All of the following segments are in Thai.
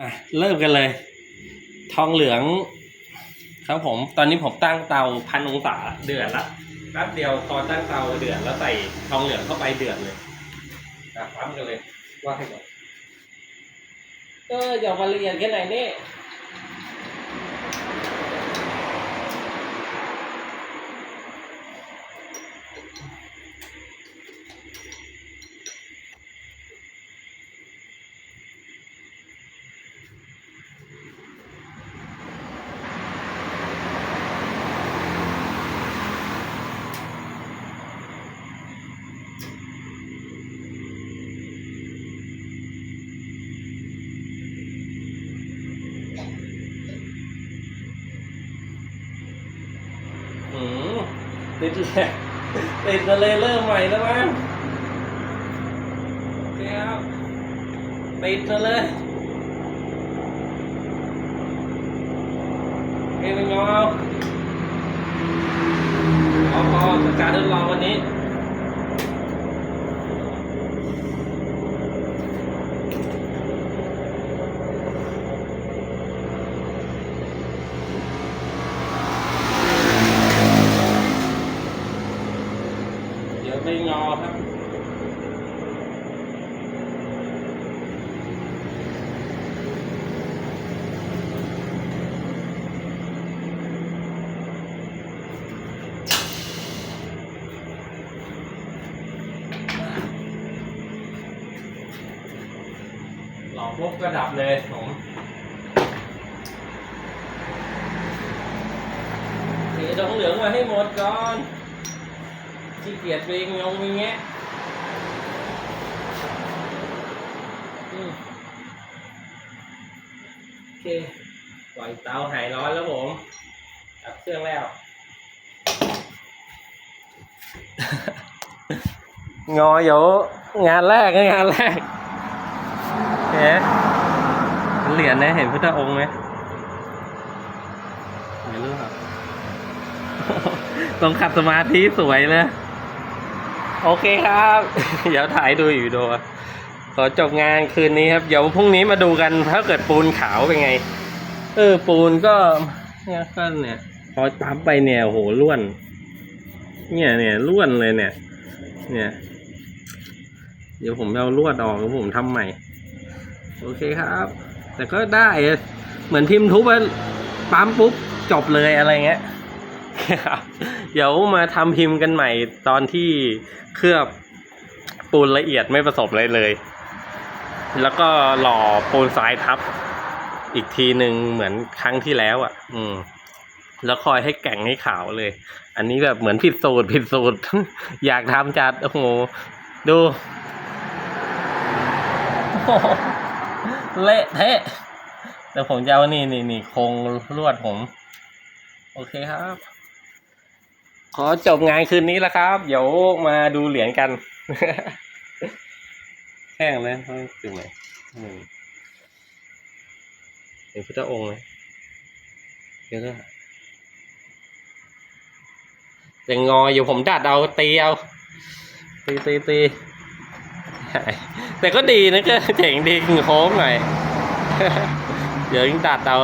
มาเริ่มกันเลย ทองเหลืองครับผม ตอนนี้ผมตั้งเตาพันองศาเดือดละแป๊บเดียวพอตั้งเตาเดือดแล้วใส่ทองเหลืองเข้าไปเดือดเลยอะปั๊มกันเลยว่าให้หมดเอออย่ามาละเอียดแค่ไหนนี่ ติดเลยติดทะเลยเริ่มใหม่แล้วมั้งโอเคครับติดมาเลยเอ็นงอเอาพอพอการทดลองวันนี้ ตีงอครับหลอกปุ๊บก็ดับเลยผมเททองเหลืองมาให้หมดก่อน ขี้เกียจไปงงไปแงะอืมโอเค ปล่อยเตาหายร้อนแล้วผมดับเครื่องแล้ว งอเดี๋ยวงานแรกนะงานแรกเห็นเหรียญนะเห็นพุทธองค์ไหมไม่รู้ครับต้องขัดสมาธิสวยเลย โอเคครับ เดี๋ยวถ่ายดูอยู่ดูขอจบงานคืนนี้ครับ เดี๋ยวพรุ่งนี้มาดูกันถ้าเกิดปูนขาวเป็นไง เออ ปูนก็เนี่ยก็เนี่ย พอปั๊มไปเนี่ยโหล้วน เนี่ยเนี่ยล้วนเลยเนี่ย เนี่ย เดี๋ยวผมเอาลวดออกแล้วผมทำใหม่ โอเคครับ แต่ก็ได้เหมือนพิมพ์ทุบปั๊มปุ๊บจบเลยอะไรเงี้ย เดี๋ยวมาทำพิมพ์กันใหม่ตอนที่เคลือบปูนละเอียดไม่ผสมเลยเลย แล้วก็หล่อปูนทรายทับ อีกทีหนึ่งเหมือนครั้งที่แล้วอะ อืม แล้วคอยให้แก่งให้ขาวเลย อันนี้แบบเหมือนผิดสูตรผิดสูตร อยากทำจัดโอ้โหดูเละเทะแต่ผมจะเอานี่นี่นี่โครงลวดผม โอเคครับ ขอจบงานคืนนี้แล้วครับ เดี๋ยวมาดูเหรียญกันแห้งเลยต้องจุดไหนเป็นพุทธองค์เลยเดี๋ยวก็แต่งออยู่ผมดัดเอาตีเอาตีตีตีแต่ก็ดีนะก็เจ๋งดีโค้งหน่อยเดี๋ยวยิ่งดัดเอา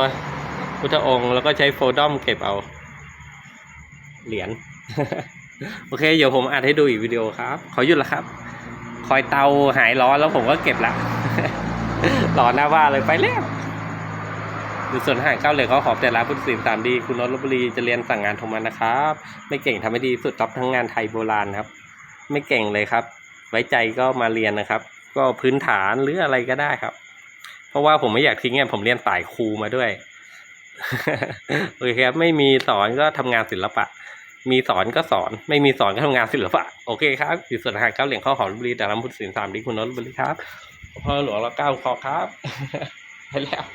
พุทธองค์แล้วก็ใช้โฟดอมเก็บเอา เหรียญ โอเค เดี๋ยวผมอัดให้ดูอีกวิดีโอครับ ขอหยุดละครับ คอยเตาหายร้อนแล้วผมก็เก็บละหลอนหน้าว่าเลยไปแล้วอยู่ส่วนห่างเก้าเหลยเขาขอบแต่ร้านพุทธศิลป์ตามดี คุณนนท์ลบุรีจะเรียนสั่งงานทรมานนะครับ ไม่เก่งทำไม่ดีสุดท็อปทั้งงานไทยโบราณครับ ไม่เก่งเลยครับ ไว้ใจก็มาเรียนนะครับ ก็พื้นฐานหรืออะไรก็ได้ครับ เพราะว่าผมไม่อยากทิ้งไงผมเรียนสายครูมาด้วยโอเคครับไม่มีสอนก็ทำงานศิลปะ มีสอนก็สอน ไม่มีสอนก็ทำงานศิลปะ โอเคครับอยู่ส่วนทางเก้าเหลี่ยงข้าวหอมบุรีแต่ลำพุทธศิลป์สามดิคุณนนท์บุรีครับพ่อหลวงเราเก้าคอครับไปแล้ว